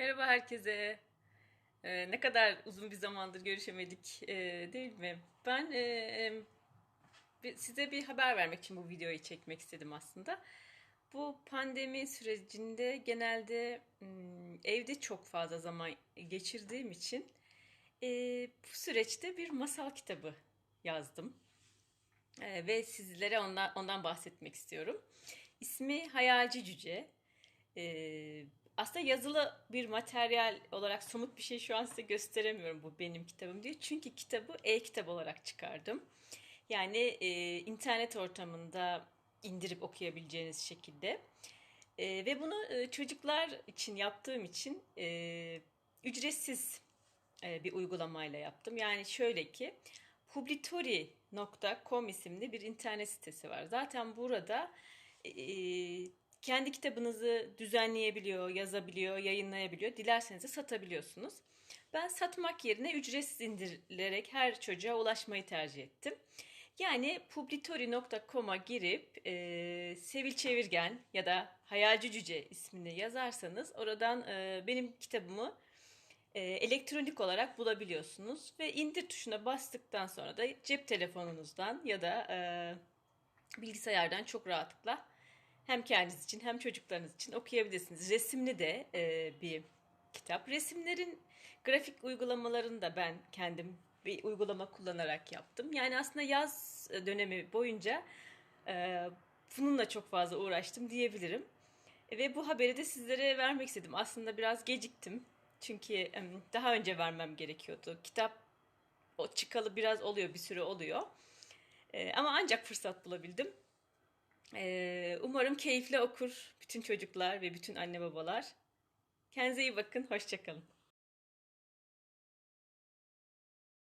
Merhaba herkese. Ee, ne kadar uzun bir zamandır görüşemedik e, değil mi? Ben e, e, size bir haber vermek için bu videoyu çekmek istedim aslında. Bu pandemi sürecinde genelde mm, evde çok fazla zaman geçirdiğim için e, bu süreçte bir masal kitabı yazdım. E, ve sizlere ondan, ondan bahsetmek istiyorum. İsmi Hayalci Cüce. Ee, aslında yazılı bir materyal olarak somut bir şey şu an size gösteremiyorum bu benim kitabım diye. Çünkü kitabı e-kitap olarak çıkardım. Yani e, internet ortamında indirip okuyabileceğiniz şekilde. E, ve bunu e, çocuklar için yaptığım için e, ücretsiz e, bir uygulamayla yaptım. Yani şöyle ki publitori.com isimli bir internet sitesi var. Zaten burada e, kendi kitabınızı düzenleyebiliyor, yazabiliyor, yayınlayabiliyor. Dilerseniz de satabiliyorsunuz. Ben satmak yerine ücretsiz indirilerek her çocuğa ulaşmayı tercih ettim. Yani publitori.com'a girip e, Sevil Çevirgen ya da Hayalci Cüce ismini yazarsanız oradan e, benim kitabımı e, elektronik olarak bulabiliyorsunuz ve indir tuşuna bastıktan sonra da cep telefonunuzdan ya da e, bilgisayardan çok rahatlıkla hem kendiniz için hem çocuklarınız için okuyabilirsiniz. Resimli de e, bir kitap. Resimlerin grafik uygulamalarını da ben kendim bir uygulama kullanarak yaptım. Yani aslında yaz dönemi boyunca e, bununla çok fazla uğraştım diyebilirim. Ve bu haberi de sizlere vermek istedim. Aslında biraz geciktim. Çünkü daha önce vermem gerekiyordu. Kitap o çıkalı biraz oluyor, bir süre oluyor. E, ama ancak fırsat bulabildim. E, umarım keyifle okur bütün çocuklar ve bütün anne babalar. Kendinize iyi bakın, hoşçakalın.